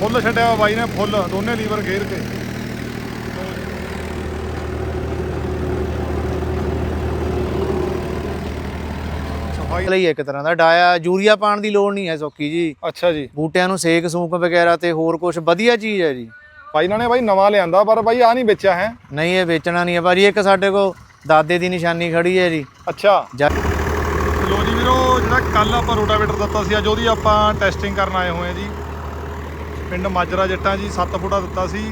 ਫੁੱਲ ਛੱਡਿਆ ਵਾ ਬਾਈ ਨੇ ਫੁੱਲ ਦੋਨੇ ਲੀਵਰ ਗੇਰ ਕੇ। ਲਈ ਇੱਕ ਤਰ੍ਹਾਂ ਦਾ ਡਾਇਆ ਯੂਰੀਆ ਪਾਣ ਦੀ ਲੋੜ ਨਹੀਂ ਹੈ ਸੌਕੀ ਜੀ। ਅੱਛਾ ਜੀ। ਬੂਟਿਆਂ ਨੂੰ ਸੇਕ ਸੂਕ ਵਗੈਰਾ ਤੇ ਹੋਰ ਕੁਝ ਵਧੀਆ ਚੀਜ਼ ਹੈ ਜੀ। ਬਾਈ ਇਹਨਾਂ ਨੇ ਬਾਈ ਨਵਾਂ ਲਿਆਂਦਾ ਪਰ ਬਾਈ ਆ ਨਹੀਂ ਵੇਚਿਆ ਹੈ। ਨਹੀਂ ਇਹ ਵੇਚਣਾ ਨਹੀਂ ਹੈ। ਭਾਜੀ ਇੱਕ ਸਾਡੇ ਕੋਲ ਦਾਦੇ ਦੀ ਨਿਸ਼ਾਨੀ ਖੜੀ ਹੈ ਜੀ। ਅੱਛਾ। ਲੋ ਜੀ ਵੀਰੋ ਜਿਹੜਾ ਕੱਲ ਆਪਾਂ ਰੋਟਾਵੇਟਰ ਦਿੱਤਾ ਸੀ ਅੱਜ ਉਹਦੀ ਆਪਾਂ ਟੈਸਟਿੰਗ ਕਰਨ ਆਏ ਹੋਏ ਆ ਜੀ। ਪਿੰਡ ਮਾਜਰਾ ਜੱਟਾਂ ਜੀ 7 ਫੁੱਟਾ ਦਿੱਤਾ ਸੀ।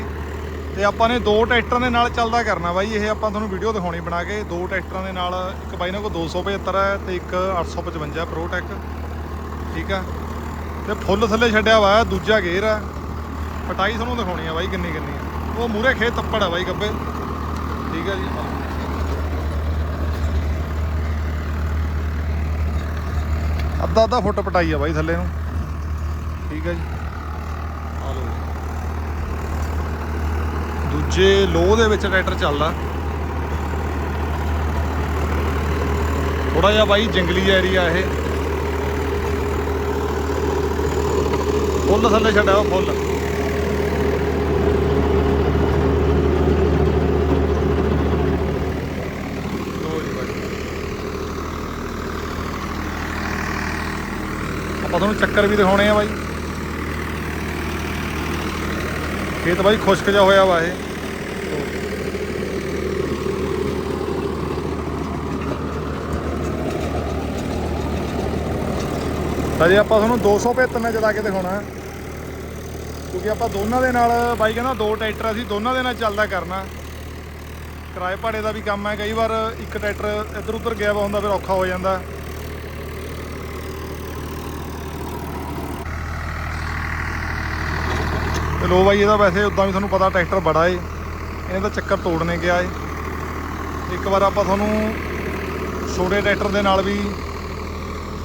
ਤੇ ਆਪਾਂ ਨੇ ਦੋ ਟਰੈਕਟਰਾਂ ਦੇ ਨਾਲ ਚੱਲਦਾ ਕਰਨਾ ਬਾਈ। ਇਹ ਆਪਾਂ ਤੁਹਾਨੂੰ ਵੀਡੀਓ ਦਿਖਾਉਣੀ ਬਣਾ ਕੇ। ਦੋ ਟਰੈਕਟਰਾਂ ਦੇ ਨਾਲ, ਇੱਕ ਬਾਈ ਨੇ ਕੋਲ 275 ਹੈ ਤੇ ਇੱਕ 855 ਪ੍ਰੋਟੈਕ ਠੀਕ ਆ? ਤੇ ਫੁੱਲ ਥੱਲੇ ਛੱਡਿਆ ਵਾ, ਦੂਜਾ ਗੇਅਰ ਆ। ਪਟਾਈ ਤੁਹਾਨੂੰ ਦਿਖਾਉਣੀ ਆ ਬਾਈ ਕਿੰਨੀ ਕਿੰਨੀ ਉਹ ਮੂਰੇ ਖੇਤ ਤੱਪੜ ਆ ਬਾਈ ਗੱਬੇ। ਠੀਕ ਆ ਜੀ? ਅੱਧਾ ਅੱਧਾ ਫੁੱਟ ਪਟਾਈ ਆ ਬਾਈ ਥੱਲੇ ਨੂੰ। ਠੀਕ ਹੈ ਜੀ ਆ ਲਓ ਜੀ। ਜੇ ਲੋਹ ਦੇ ਵਿੱਚ ਟਰੈਕਟਰ ਚੱਲਦਾ। ਥੋੜਾ ਜਿਹਾ ਬਾਈ ਜੰਗਲੀ ਏਰੀਆ ਇਹ। ਫੁੱਲ ਥੱਲੇ ਛੱਡਿਆ ਫੁੱਲ। ਆਪਾਂ ਤੁਹਾਨੂੰ ਚੱਕਰ ਵੀ ਦਿਖਾਉਣੇ ਆ ਬਾਈ। ਖੇਤ ਬਾਈ ਖੁਸ਼ਕ ਜਾ ਹੋਇਆ ਵਾ ਇਹ। ਤਾਂ ਜੇ ਆਪਾਂ ਤੁਹਾਨੂੰ 275 ਨਾਲ ਚਲਾ ਕੇ ਦਿਖਾਉਣਾ। ਕਿਉਂਕਿ ਆਪਾਂ ਦੋਨਾਂ ਦੇ ਨਾਲ, ਬਾਈ ਕਹਿੰਦਾ ਦੋ ਟਰੈਕਟਰ ਅਸੀਂ ਦੋਨਾਂ ਦੇ ਨਾਲ ਚੱਲਦਾ ਕਰਨਾ। ਕਿਰਾਏ ਭਾੜੇ ਦਾ ਵੀ ਕੰਮ ਹੈ ਕਈ ਵਾਰ ਇੱਕ ਟਰੈਕਟਰ ਇੱਧਰ ਉੱਧਰ ਗਿਆ ਵਾ ਹੁੰਦਾ, ਫਿਰ ਔਖਾ ਹੋ ਜਾਂਦਾ। ਤੇ ਲੋ ਬਾਈ, ਇਹਦਾ ਵੈਸੇ ਉਦਾਂ ਵੀ ਤੁਹਾਨੂੰ ਪਤਾ ਟਰੈਕਟਰ ਬੜਾ ਏ। ਇਹਨੇ ਤਾਂ ਚੱਕਰ ਤੋੜਨੇ ਗਿਆ ਏ। ਇੱਕ ਵਾਰ ਆਪਾਂ ਤੁਹਾਨੂੰ ਛੋਟੇ ਟਰੈਕਟਰ ਦੇ ਨਾਲ ਵੀ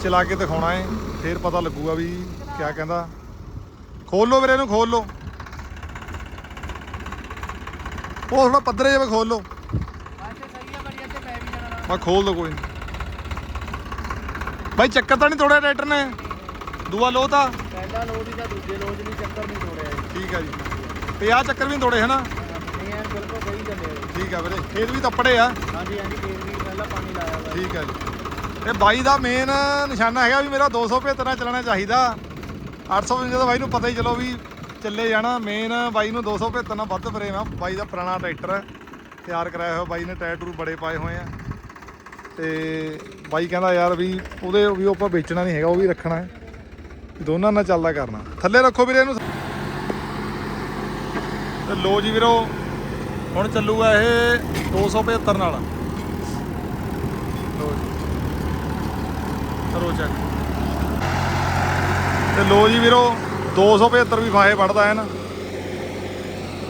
ਚਲਾ ਕੇ ਦਿਖਾਉਣਾ ਏ। ਫਿਰ ਪਤਾ ਲੱਗੂਗਾ ਵੀ ਕਿਆ ਕਹਿੰਦਾ। ਖੋਲ ਲੋ ਵੀਰੇ ਇਹਨੂੰ ਖੋਲ। ਲੋ ਉਹ ਥੋੜਾ ਪੱਧਰੇ ਜਿਹਾ ਖੋਲ। ਲੋ ਮੈਂ ਖੋਲ ਦੋ ਕੋਈ। ਬਾਈ ਚੱਕਰ ਤਾਂ ਨਹੀਂ ਤੋੜਿਆ ਟਰੈਕਟਰ ਨੇ। ਦੂਆ ਲੋ ਤਾਂ। ਪਹਿਲਾ ਲੋਡ ਹੀ ਤਾਂ ਦੂਜੇ ਲੋਡ ਨਹੀਂ ਚੱਕਰ ਨਹੀਂ ਤੋੜਿਆ ਠੀਕ ਆ ਜੀ। ਤੇ ਆਹ ਚੱਕਰ ਵੀ ਤੋੜੇ ਹਨਾ? ਬਿਲਕੁਲ ਸਹੀ ਠੀਕ ਆ ਵੀਰੇ ਖੇਤ ਵੀ ਤੱਪੜੇ ਆ। ਹਾਂਜੀ ਹਾਂਜੀ ਫੇਰ ਵੀ ਪਹਿਲਾਂ ਪਾਣੀ ਲਾਇਆ ਠੀਕ ਆ ਜੀ। ਇਹ ਬਾਈ ਦਾ ਮੇਨ ਨਿਸ਼ਾਨਾ ਹੈਗਾ ਵੀ ਮੇਰਾ 275 ਨਾਲ ਚੱਲਣਾ ਚਾਹੀਦਾ। 855 ਦਾ ਬਾਈ ਨੂੰ ਪਤਾ ਹੀ ਚਲੋ ਵੀ ਚੱਲੇ ਜਾਣਾ। ਮੇਨ ਬਾਈ ਨੂੰ 275 ਨਾਲ ਵੱਧ ਫਰੇਮ ਆ। ਬਾਈ ਦਾ ਪੁਰਾਣਾ ਟਰੈਕਟਰ ਹੈ ਤਿਆਰ ਕਰਾਇਆ ਹੋਇਆ ਬਾਈ ਨੇ, ਟਾਇਰ ਟੂਰ ਬੜੇ ਪਾਏ ਹੋਏ ਆ। ਤੇ ਬਾਈ ਕਹਿੰਦਾ ਯਾਰ ਵੀ ਉਹਦੇ ਵੀ ਉਹ ਆਪਾਂ ਵੇਚਣਾ ਨਹੀਂ ਹੈਗਾ, ਉਹ ਵੀ ਰੱਖਣਾ ਹੈ। ਦੋਨਾਂ ਨਾਲ ਚੱਲਦਾ ਕਰਨਾ। ਥੱਲੇ ਰੱਖੋ ਵੀਰੇ ਇਹਨੂੰ। ਤੇ ਲੋ ਜੀ ਵੀਰੋ, ਹੁਣ ਚੱਲੂਗਾ ਇਹ 275 ਨਾਲ ਲੋ ਜੀ ਕਰੋ ਚੈੱਕ ਤੇ ਲੋ ਜੀ ਵੀਰੋ 275 ਵੀ ਫਾਹੇ ਵੜਦਾ ਹੈ ਨਾ।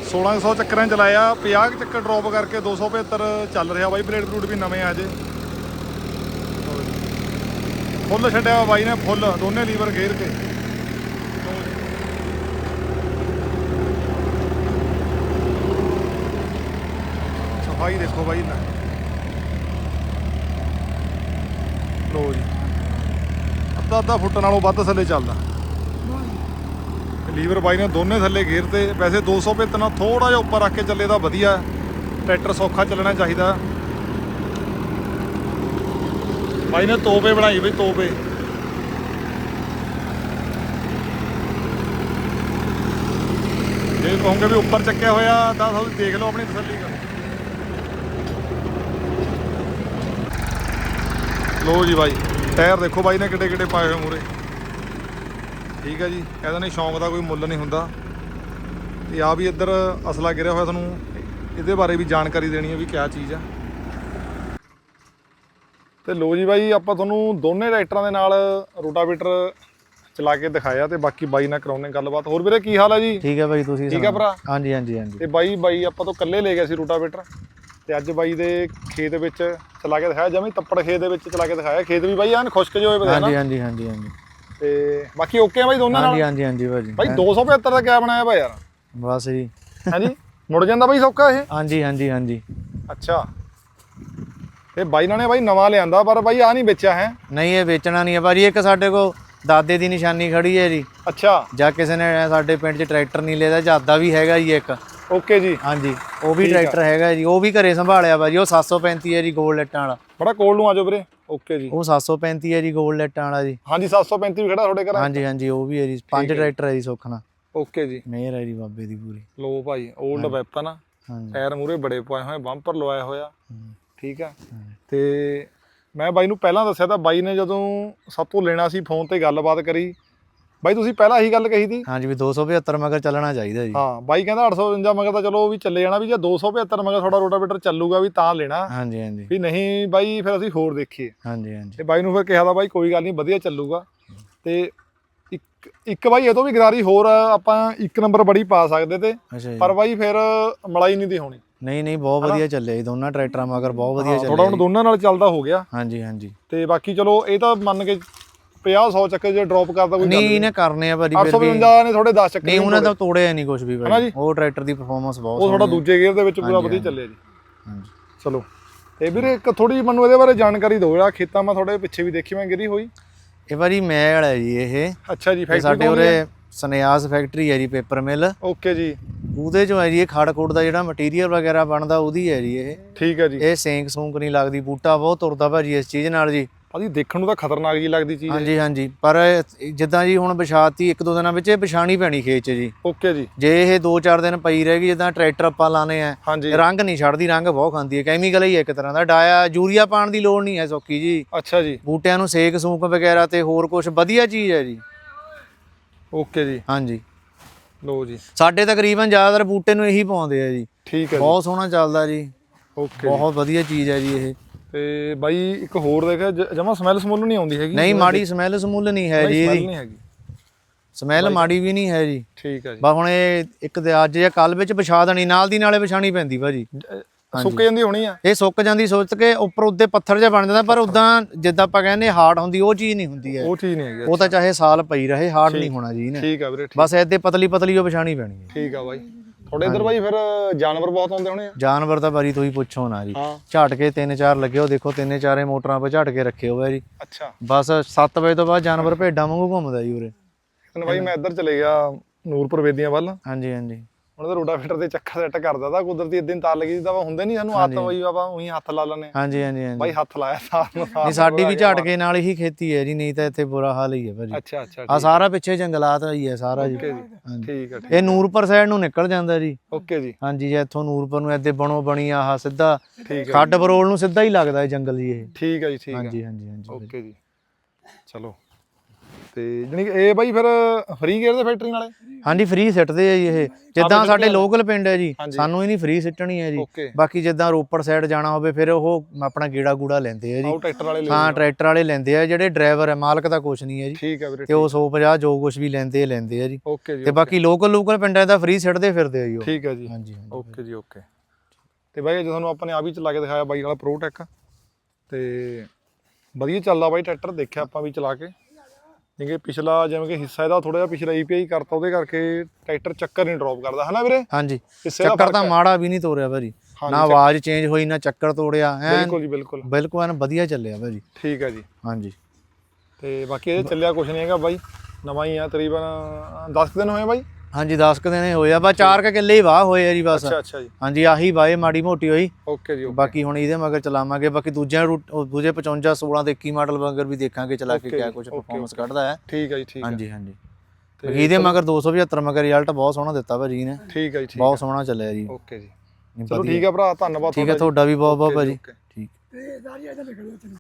1600 ਚੱਕਰਾਂ 'ਚ ਚਲਾਇਆ 50 ਕੁ ਚੱਕਰ ਡ੍ਰੌਪ ਕਰਕੇ 275 ਚੱਲ ਰਿਹਾ ਬਾਈ ਬਲੇਡ ਬਲੂਡ ਵੀ ਨਵੇਂ ਆ ਜੇ। ਫੁੱਲ ਛੱਡਿਆ ਵਾ ਬਾਈ ਨੇ, ਫੁੱਲ, ਦੋਨੇ ਲੀਵਰ ਘੇਰ ਕੇ। ਲਓ ਜੀ। ਸਫ਼ਾਈ ਦੇਖੋ ਬਾਈ ਨਾ ਲੋ ਜੀ। ਅੱਧਾ ਅੱਧਾ ਫੁੱਟ ਨਾਲੋਂ ਵੱਧ ਥੱਲੇ ਚੱਲਦਾ। ਲੀਵਰ ਬਾਈ ਨੇ ਦੋਨੇ ਥੱਲੇ ਗੇਰ ਤੇ ਵੈਸੇ 275 ਨਾਲ ਥੋੜਾ ਜਿਹਾ ਉੱਪਰ ਰੱਖ ਕੇ ਚੱਲੇ ਤਾਂ ਵਧੀਆ। ਟਰੈਕਟਰ ਸੌਖਾ ਚੱਲਣਾ ਚਾਹੀਦਾ। ਬਾਈ ਨੇ ਤੋਪੇ ਬਣਾਈ ਬਈ, ਤੋਪੇ। ਜੇ ਕਹੋਗੇ ਵੀ ਉੱਪਰ ਚੱਕਿਆ ਹੋਇਆ, ਤਾਂ ਤੁਸੀਂ ਦੇਖ ਲਓ ਆਪਣੀ ਤਸੱਲੀ ਕਰੋ ਲੋ ਜੀ ਬਾਈ। ਟਾਇਰ ਦੇਖੋ ਬਾਈ ਨੇ ਕਿੱਡੇ ਕਿੱਡੇ ਪਾਏ ਹੋਏ ਮੂਰੇ ਠੀਕ ਹੈ ਜੀ ਇਹਦਾ ਨਹੀਂ ਸ਼ੌਂਕ ਦਾ ਕੋਈ ਮੁੱਲ ਨਹੀਂ ਹੁੰਦਾ। ਤੇ ਆ ਵੀ ਇੱਧਰ ਅਸਲਾ ਗਿਰਿਆ ਹੋਇਆ ਤੁਹਾਨੂੰ ਇਹਦੇ ਬਾਰੇ ਵੀ ਜਾਣਕਾਰੀ ਦੇਣੀ ਹੈ ਵੀ ਕਿਆ ਚੀਜ਼ ਆ। ਤੇ ਲੋ ਜੀ ਬਾਈ ਆਪਾਂ ਤੁਹਾਨੂੰ ਦੋਨੇ ਟਰੈਕਟਰਾਂ ਦੇ ਨਾਲ ਰੋਟਾਵੇਟਰ ਚਲਾ ਕੇ ਦਿਖਾਇਆ ਤੇ ਬਾਕੀ ਬਾਈ ਨਾਲ ਕਰਾਉਣੇ ਗੱਲਬਾਤ। ਹੋਰ ਵੀਰੇ ਕੀ ਹਾਲ ਹੈ ਜੀ? ਠੀਕ ਹੈ ਭਾਈ ਤੁਸੀਂ ਠੀਕ ਹੈ। ਭਰਾ? ਹਾਂਜੀ ਹਾਂਜੀ ਹਾਂਜੀ। ਤੇ ਬਾਈ ਬਾਈ ਆਪਾਂ ਤੋਂ ਇਕੱਲੇ ਲੈ ਗਿਆ ਸੀ ਰੋਟਾਵੇਟਰ। ਤੇ ਅੱਜ ਬਾਈ ਦੇ ਖੇਤ ਵਿੱਚ ਚਲਾ ਕੇ ਦਿਖਾਇਆ ਜਮੀ ਤੱਪੜ ਖੇਤ ਦੇ ਵਿੱਚ ਚਲਾ ਕੇ ਦਿਖਾਇਆ। ਖੇਤ ਵੀ ਬਾਈ ਐਨ ਖੁਸ਼ਕ ਜਿਹੇ ਹੋਏ ਪਏ ਹਾਂਜੀ ਹਾਂਜੀ ਹਾਂਜੀ ਹਾਂਜੀ। ਤੇ ਬਾਕੀ ਓਕੇ ਆ ਬਾਈ ਦੋਨਾਂ ਹਾਂਜੀ ਨਾਲ? ਹਾਂਜੀ ਹਾਂਜੀ ਭਾਜੀ। ਬਾਈ 275 ਦਾ ਕਿਆ ਬਣਾਇਆ ਬਾਈ ਯਾਰ। ਬਸ ਜੀ। ਹਾਂਜੀ ਮੁੜ ਜਾਂਦਾ ਬਾਈ ਸੌਕਾ ਇਹ? ਹਾਂਜੀ ਹਾਂਜੀ ਹਾਂਜੀ। ਅੱਛਾ। ਇਹ ਬਾਈ ਨਾਲ ਨੇ ਬਾਈ ਨਵਾਂ ਲਿਆਂਦਾ ਪਰ ਬਾਈ ਆ ਨਹੀਂ ਵੇਚਿਆ ਹੈ। ਨਹੀਂ ਇਹ ਵੇਚਣਾ ਨਹੀਂ ਹੈ ਭਾਜੀ। ਇੱਕ ਸਾਡੇ ਕੋਲ ਦਾਦੇ ਦੀ ਨਿਸ਼ਾਨੀ ਖੜੀ ਹੈ ਜੀ। ਅੱਛਾ। ਜਾਂ ਕਿਸੇ ਨੇ ਸਾਡੇ ਪਿੰਡ 'ਚ ਟਰੈਕਟਰ ਨਹੀਂ ਲੈਦਾ ਜਾਦਾ ਵੀ ਹੈਗਾ ਜੀ ਇੱਕ। ਓਕੇ ਜੀ। ਹਾਂਜੀ ਉਹ ਵੀ। ਟਰੈਕਟਰ ਹੈਗਾ ਜੀ ਉਹ ਵੀ ਘਰੇ ਸੰਭਾਲਿਆ ਵਾ ਜੀ ਉਹ 735 ਹੈ ਜੀ ਗੋਲ ਲੈਟਾਂ ਵਾਲਾ। ਬੜਾ ਕੋਲ ਨੂੰ ਆਜੋ ਵੀਰੇ। ਓਕੇ ਜੀ। ਉਹ 735 ਹੈ ਜੀ ਗੋਲ ਲੈਟਾਂ ਵਾਲਾ ਜੀ। ਹਾਂਜੀ 735 ਵੀ ਖੜਾ ਤੁਹਾਡੇ ਘਰ। ਹਾਂਜੀ ਹਾਂਜੀ ਉਹ ਵੀ ਹੈ ਜੀ ਪੰਜ। ਟਰੈਕਟਰ ਹੈ ਜੀ ਸੁਖਣਾ ਓਕੇ ਜੀ। ਮੇਰ ਹੈ ਜੀ ਬਾਬੇ ਦੀ ਪੂਰੀ। ਲੋ ਭਾਈ 올ਡ ਵੈਪਨ ਆ। ਟਾਇਰ ਮੂਰੇ ਬੜੇ ਪਏ ਹੋਏ ਬੰਪਰ ਲਵਾਇਆ ਹੋਇਆ। ਠੀਕ ਆ। ਤੇ ਮੈਂ ਬਾਈ ਨੂੰ ਪਹਿਲਾਂ ਦੱਸਿਆ ਤਾਂ ਬਾਈ ਨੇ ਜਦੋਂ ਸਭ ਤੋਂ ਲੈਣਾ ਸੀ ਫੋਨ ਤੇ ਗੱਲਬਾਤ ਕਰੀ ਬਾਈ ਤੁਸੀਂ ਪਹਿਲਾਂ ਇਹੀ ਗੱਲ ਕਹੀ ਸੀ ਹਾਂਜੀ ਵੀ 275 ਮਗਰ ਚੱਲਣਾ ਚਾਹੀਦਾ ਜੀ। ਹਾਂ ਬਾਈ ਕਹਿੰਦਾ 855 ਮਗਰ ਤਾਂ ਚਲੋ ਉਹ ਵੀ ਚੱਲੇ ਜਾਣਾ ਵੀ ਜੇ 275 ਮਗਰ ਤੁਹਾਡਾ ਰੋਟਾਵੇਟਰ ਚੱਲੂਗਾ ਵੀ ਤਾਂ ਲੈਣਾ। ਹਾਂਜੀ ਹਾਂਜੀ। ਵੀ ਨਹੀਂ ਬਾਈ ਫਿਰ ਅਸੀਂ ਹੋਰ ਦੇਖੀਏ। ਹਾਂਜੀ ਹਾਂਜੀ। ਤੇ ਬਾਈ ਨੂੰ ਫਿਰ ਕਿਹਾ ਤਾਂ ਬਾਈ ਕੋਈ ਗੱਲ ਨਹੀਂ ਵਧੀਆ ਚੱਲੂਗਾ। ਤੇ ਇੱਕ ਇੱਕ ਬਾਈ ਇਹ ਤੋਂ ਵੀ ਗਰਾਰੀ ਹੋਰ ਆਪਾਂ ਇੱਕ ਨੰਬਰ ਬੜੀ ਪਾ ਸਕਦੇ ਤੇ ਪਰ ਬਾਈ ਫਿਰ ਮਲਾਈ ਨਹੀਂ ਦੀ ਹੋਣੀ। ਨਹੀਂ ਨਹੀਂ ਬਹੁਤ ਵਧੀਆ ਚੱਲਿਆ ਜੀ ਦੋਨਾਂ ਟਰੈਕਟਰਾਂ ਮਗਰ ਬਹੁਤ ਵਧੀਆ ਥੋੜਾ ਚੱਲਿਆ ਹੁਣ ਦੋਨਾਂ ਨਾਲ ਚੱਲਦਾ ਹੋ ਗਿਆ। ਹਾਂਜੀ ਹਾਂਜੀ। ਤੇ ਬਾਕੀ ਚਲੋ ਇਹ ਤਾਂ ਮੰਨ ਕੇ 50 100 ਚੱਕੇ ਜੇ ਡ੍ਰੌਪ ਕਰਦਾ ਕੋਈ ਨਹੀਂ ਇਹਨੇ ਕਰਨੇ ਆ ਭਾਜੀ ਫਿਰ ਵੀ 855 ਨੇ ਥੋੜੇ 10 ਚੱਕੇ ਨਹੀਂ ਉਹਨਾਂ ਦਾ ਤੋੜਿਆ ਨਹੀਂ ਕੁਝ ਵੀ ਭਾਜੀ? ਉਹ ਟਰੈਕਟਰ ਦੀ ਪਰਫਾਰਮੈਂਸ ਬਹੁਤ ਉਹ ਥੋੜਾ ਦੂਜੇ ਗੇਅਰ ਦੇ ਵਿੱਚ ਪੂਰਾ ਵਧੀਆ। ਚੱਲਿਆ ਜੀ। ਚਲੋ। ਤੇ ਵੀਰੇ ਇੱਕ ਥੋੜੀ ਮੈਨੂੰ ਇਹਦੇ ਬਾਰੇ ਜਾਣਕਾਰੀ ਦਿਓ ਜਿਹੜਾ ਖੇਤਾਂ ਮੈਂ ਥੋੜੇ ਪਿੱਛੇ ਵੀ ਦੇਖੀ ਮੈਂ ਗਿਰੀ ਹੋਈ। ਇਹ ਭਾਜੀ ਮੈਲ ਹੈ ਜੀ ਇਹ। ਅੱਛਾ ਜੀ ਫੈਕਟਰੀ ਸਾਡੇ ਉਰੇ ਸਨਿਆਸ ਫੈਕਟਰੀ ਹੈ ਜੀ ਪੇਪਰ ਮਿਲ ਓਕੇ ਜੀ। ਉਹਦੇ ਚੋਂ ਹੈ ਜੀ ਇਹ ਖੜ ਖੁੜ ਦਾ ਜਿਹੜਾ ਮਟੀਰੀਅਲ ਵਗੈਰਾ ਬਣਦਾ ਉਹਦੀ ਹੈ ਜੀ ਇਹ। ਠੀਕ ਹੈ ਜੀ। ਇਹ ਸੇਂਕ ਸੂੰਕ ਨਹੀਂ ਲੱਗਦੀ ਬੂਟਾ ਬਹੁਤ ਤੁਰਦਾ ਭਾਜੀ ਇਸ ਚੀਜ਼ ਨਾਲ ਜੀ। ਭਾਜੀ ਦੇਖਣ ਨੂੰ ਤਾਂ ਖਤਰਨਾਕ ਜੀ ਲੱਗਦੀ ਚੀਜ਼ ਹੈ। ਹਾਂਜੀ ਹਾਂਜੀ। ਪਰ ਇਹ ਜਿੱਦਾਂ ਜੀ ਹੁਣ ਵਿਛਾਤੀ ਇੱਕ ਦੋ ਦਿਨਾਂ ਵਿੱਚ ਇਹ ਵਿਛਾਣੀ ਪੈਣੀ ਖੇਤ 'ਚ ਜੀ। ਓਕੇ ਜੀ। ਜੇ ਇਹ 2-4 ਦਿਨ ਪਈ ਰਹੇਗੀ ਜਿੱਦਾਂ ਟਰੈਕਟਰ ਆਪਾਂ ਲਾਣੇ ਆ ਹਾਂਜੀ। ਰੰਗ ਨਹੀਂ ਛੱਡਦੀ ਰੰਗ ਬਹੁਤ ਖਾਂਦੀ ਹੈ। ਕੈਮੀਕਲ ਹੀ ਹੈ ਇੱਕ ਤਰ੍ਹਾਂ ਦਾ। ਡਾਇਆ ਯੂਰੀਆ ਪਾਣ ਦੀ ਲੋੜ ਨਹੀਂ ਹੈ ਸੌਕੀ ਜੀ। ਅੱਛਾ ਜੀ। ਬੂਟਿਆਂ ਨੂੰ ਸੇਕ ਸੂਕ ਵਗੈਰਾ ਤੇ ਹੋਰ ਕੁਝ ਵਧੀਆ ਚੀਜ਼ ਹੈ ਜੀ। ਓਕੇ ਜੀ। ਹਾਂਜੀ। ਲੋ ਜੀ। ਸਾਡੇ ਤਕਰੀਬਨ ਜ਼ਿਆਦਾਤਰ ਬੂਟੇ ਨੂੰ ਇਹੀ ਪਾਉਂਦੇ ਆ ਜੀ। ਠੀਕ ਹੈ ਜੀ। ਬਹੁਤ ਸੋਹਣਾ ਚੱਲਦਾ ਜੀ। ਓਕੇ ਬਹੁਤ ਵਧੀਆ ਚੀਜ਼ ਹੈ ਜੀ ਇਹ। ਤੇ ਬਾਈ ਇੱਕ ਹੋਰ ਦੇਖ ਜਮਾ ਸਮੈਲ ਸਮੁੱਲ ਨਹੀਂ ਆਉਂਦੀ ਹੈਗੀ। ਨਹੀਂ ਮਾੜੀ ਸਮੈਲ ਸਮੁੱਲ ਨਹੀਂ ਹੈ ਜੀ। ਸਮੈਲ ਨਹੀਂ ਹੈਗੀ। ਸਮੈਲ ਮਾੜੀ ਵੀ ਨਹੀਂ ਹੈ ਜੀ। ਠੀਕ ਹੈ ਜੀ। ਬਸ ਹੁਣ ਇਹ ਇੱਕ ਦੇ ਅੱਜ ਜਾਂ ਕੱਲ ਵਿੱਚ ਵਿਛਾ ਦੇਣੀ ਨਾਲ ਦੀ ਨਾਲੇ ਵਿਛਾਣੀ ਪੈਂਦੀ ਭਾਜੀ। ਸੁੱਕ ਜਾਂਦੀ ਹੋਣੀ ਆ? ਇਹ ਸੁੱਕ ਜਾਂਦੀ ਸੋਚ ਕੇ ਉੱਪਰ ਉੱਤੇ ਪੱਥਰ ਜਿਹਾ ਬਣ ਜਾਂਦਾ ਪਰ ਉਦਾਂ ਜਿੱਦਾਂ ਆਪਾਂ ਕਹਿੰਦੇ ਹਾਰਡ ਹੁੰਦੀ ਉਹ ਚੀਜ਼ ਨਹੀਂ ਹੁੰਦੀ ਹੈ। ਉਹ ਚੀਜ਼ ਨਹੀਂ ਹੈਗੀ ਉਹ ਤਾਂ ਚਾਹੇ ਸਾਲ ਪਈ ਰਹੇ ਹਾਰਡ ਨਹੀਂ ਹੋਣਾ ਜੀ ਇਹਨੇ। ਠੀਕ ਆ ਵੀਰੇ ਬਸ ਐਦੇ ਪਤਲੀ ਪਤਲੀ ਉਹ ਵਿਛਾਣੀ ਪੈਣੀ ਹੈ। ਠੀਕ ਆ ਬਾਈ। ਤੁਹਾਡੇ ਇੱਧਰ ਬਾਈ ਫਿਰ ਜਾਨਵਰ ਬਹੁਤ ਆਉਂਦੇ ਹੋਣੇ ਆ। ਜਾਨਵਰ ਤਾਂ ਬਾਰੀ ਤੁਸੀਂ ਪੁੱਛੋ ਨਾ ਜੀ। ਹਾਂ। ਝਾਟਕੇ ਤਿੰਨ ਚਾਰ ਲੱਗੇ ਹੋ ਦੇਖੋ ਤਿੰਨੇ ਚਾਰੇ ਮੋਟਰਾਂ 'ਤੇ ਝਾਟਕੇ ਰੱਖੇ ਹੋਏ ਜੀ। ਅੱਛਾ। ਬਸ 7 ਵਜੇ ਤੋਂ ਬਾਅਦ ਜਾਨਵਰ ਭੇਡਾਂ ਵਾਂਗੂ ਘੁੰਮਦਾ ਜੀ ਉਰੇ। ਬਾਈ ਮੈਂ ਇੱਧਰ ਚਲੇ ਗਿਆ ਨੂਰਪੁਰ ਵੇਦੀਆਂ ਵੱਲ। ਹਾਂਜੀ ਹਾਂਜੀ। ਹੁਣ ਤਾਂ ਰੋਟਾਵੇਟਰ ਤੇ ਚੱਕਰ ਸੈੱਟ ਕਰਦਾ ਤਾਂ ਕੁਦਰਤੀ ਇਦਾਂ ਤਾਰ ਲੱਗੀ ਜਿੱਦਾਂ ਵਾ ਹੁੰਦੇ ਨਹੀਂ ਸਾਨੂੰ ਹੱਥ ਬਾਈ ਆਪਾਂ ਉਹੀ ਹੱਥ ਲਾ ਲੈਣੇ ਹਾਂਜੀ ਹਾਂਜੀ ਹਾਂਜੀ। ਬਾਈ ਹੱਥ ਲਾਇਆ ਨੂੰ ਸਾਰ ਨਹੀਂ ਸਾਡੀ ਵੀ ਝਾਟਕੇ ਨਾਲ ਹੀ ਖੇਤੀ ਹੈ ਜੀ ਨਹੀਂ ਤਾਂ ਇੱਥੇ ਬੁਰਾ ਹਾਲ ਹੀ ਹੈ ਭਾਜੀ। ਅੱਛਾ ਅੱਛਾ ਆ ਸਾਰਾ ਪਿੱਛੇ ਜੰਗਲਾਤ ਹੀ ਹੈ ਸਾਰਾ ਜੀ। ਠੀਕ ਆ ਠੀਕ ਇਹ ਨੂਰਪੁਰ ਸਾਈਡ ਨੂੰ ਨਿਕਲ ਜਾਂਦਾ ਜੀ। ਓਕੇ ਜੀ। ਹਾਂਜੀ ਜੇ ਇੱਥੋਂ ਨੂਰਪੁਰ ਨੂੰ ਇੱਥੇ ਬਣੋ ਬਣੀ ਆਹ ਸਿੱਧਾ ਖੱਡ ਬਰੋਲ ਨੂੰ ਸਿੱਧਾ ਹੀ ਲੱਗਦਾ ਇਹ ਜੰਗਲ ਜੀ ਇਹ। ਠੀਕ ਆ ਜੀ ਠੀਕ ਆ ਹਾਂਜੀ ਹਾਂਜੀ ਹਾਂਜੀ ਓਕੇ ਜੀ। ਚਲੋ। ਤੇ ਜਣੀ ਇਹ ਬਾਈ ਫਿਰ ਫ੍ਰੀ ਗੇਅਰ ਦੇ ਫੈਕਟਰੀ ਨਾਲੇ? ਹਾਂਜੀ ਫ੍ਰੀ ਸਿੱਟਦੇ ਆ ਜੀ ਇਹ। ਜਿੱਦਾਂ ਸਾਡੇ ਲੋਕਲ ਪਿੰਡ ਹੈ ਜੀ। ਸਾਨੂੰ ਹੀ ਨਹੀਂ ਫ੍ਰੀ ਸਿੱਟਣੀ ਹੈ ਜੀ। ਬਾਕੀ ਜਿੱਦਾਂ ਰੋਪੜ ਸਾਈਡ ਜਾਣਾ ਹੋਵੇ ਫਿਰ ਉਹ ਆਪਣਾ ਗੇੜਾ ਗੂੜਾ ਲੈਂਦੇ ਆ ਜੀ। ਹਾਂ ਟਰੈਕਟਰ ਵਾਲੇ ਲੈਂਦੇ ਆ ਜਿਹੜੇ ਡਰਾਈਵਰ ਹੈ ਮਾਲਕ ਦਾ ਕੁਝ ਨਹੀਂ ਹੈ ਜੀ। ਠੀਕ ਆ ਵੀਰੇ ਤੇ ਉਹ 150 ਜੋ ਕੁਝ ਵੀ ਲੈਂਦੇ ਆ ਲੈਂਦੇ ਆ ਜੀ। ਤੇ ਬਾਕੀ ਲੋਕਲ ਲੋਕਲ ਪਿੰਡਾਂ ਦਾ ਫ੍ਰੀ ਸਿੱਟਦੇ ਫਿਰਦੇ ਆ ਜੀ ਉਹ। ਠੀਕ ਆ ਜੀ। ਹਾਂਜੀ ਹਾਂਜੀ। ਓਕੇ ਜੀ ਓਕੇ ਤੇ ਬਾਈ ਜੇ ਤੁਹਾਨੂੰ ਆਪਾਂ ਨੇ ਆ ਵੀ ਚਲਾ ਕੇ ਦਿਖਾਇਆ ਬਾਈ ਵਾਲਾ ਪ੍ਰੋਟੈਕ ਤੇ ਵਧੀਆ ਚੱਲਦਾ ਬਾਈ ਟਰੈਕਟਰ ਦੇਖਿਆ ਆਪਾਂ ਵੀ ਚਲਾ ਕੇ। ਜਿਵੇਂ ਪਿਛਲਾ ਜਿਵੇਂ ਕਿ ਹਿੱਸਾ ਇਹਦਾ ਥੋੜਾ ਜਿਹਾ ਪਿਛਲਾ ਈਪੀਆਈ ਕਰਤਾ ਉਹਦੇ ਕਰਕੇ ਟਰੈਕਟਰ ਚੱਕਰ ਨਹੀਂ ਡ੍ਰੌਪ ਕਰਦਾ ਹਨਾ ਵੀਰੇ? ਹਾਂਜੀ ਚੱਕਰ ਤਾਂ ਹੈ। ਮਾੜਾ ਵੀ ਨਹੀਂ ਤੋੜਿਆ ਭਾਜੀ। ਨਾ ਆਵਾਜ਼ ਚੇਂਜ ਹੋਈ ਨਾ ਚੱਕਰ ਤੋੜਿਆ ਐਨ ਬਿਲਕੁਲ ਜੀ ਬਿਲਕੁਲ। ਬਿਲਕੁਲ ਐਨ ਵਧੀਆ ਚੱਲਿਆ ਭਾਜੀ। ਠੀਕ ਆ ਜੀ। ਹਾਂਜੀ। ਤੇ ਬਾਕੀ ਇਹਦੇ ਚੱਲਿਆ ਕੁਝ ਨਹੀਂ ਹੈਗਾ ਬਾਈ। ਨਵਾਂ ਹੀ ਆ ਤਕਰੀਬਨ 10 ਦਿਨ ਹੋਏ ਬਾਈ। ਹਾਂਜੀ 10 ਕੁ ਦਿਨ ਹੀ ਹੋਏ ਆ ਬਸ ਚਾਰ ਕੁ ਕਿੱਲੇ ਹੀ ਵਾਹ ਹੋਏ ਆ ਜੀ ਬਸ। ਅੱਛਾ ਅੱਛਾ ਜੀ। ਹਾਂਜੀ ਆਹੀ ਵਾਏ ਮਾੜੀ ਮੋਟੀ ਹੋਈ। ਓਕੇ ਜੀ ਓਕੇ। ਬਾਕੀ ਹੁਣ ਇਹਦੇ ਮਗਰ ਚਲਾਵਾਂਗੇ ਬਾਕੀ ਦੂਜਿਆਂ ਦੂਜੇ 55 16 ਦੇ 21 ਮਾਡਲ ਮਗਰ ਵੀ ਦੇਖਾਂਗੇ ਚਲਾ ਕੇ ਕਿਆ ਕੁਝ ਪਰਫਾਰਮੈਂਸ ਕੱਢਦਾ ਹੈ। ਠੀਕ ਆ ਜੀ ਠੀਕ ਆ। ਹਾਂਜੀ ਹਾਂਜੀ। ਬਾਕੀ ਇਹਦੇ ਮਗਰ 275 ਮਗਰ ਰਿਜ਼ਲਟ ਬਹੁਤ ਸੋਹਣਾ ਦਿੱਤਾ ਭਾਜੀ ਨੇ ਠੀਕ ਆ ਜੀ ਠੀਕ ਬਹੁਤ ਸੋਹਣਾ ਚੱਲਿਆ ਜੀ। ਓਕੇ ਜੀ। ਚਲੋ। ਠੀਕ ਆ ਭਰਾ ਧੰਨਵਾਦ ਠੀਕ ਹੈ ਤੁਹਾਡਾ ਵੀ ਬਹੁਤ ਬਹੁਤ ਭਾਜੀ। ਠੀਕ।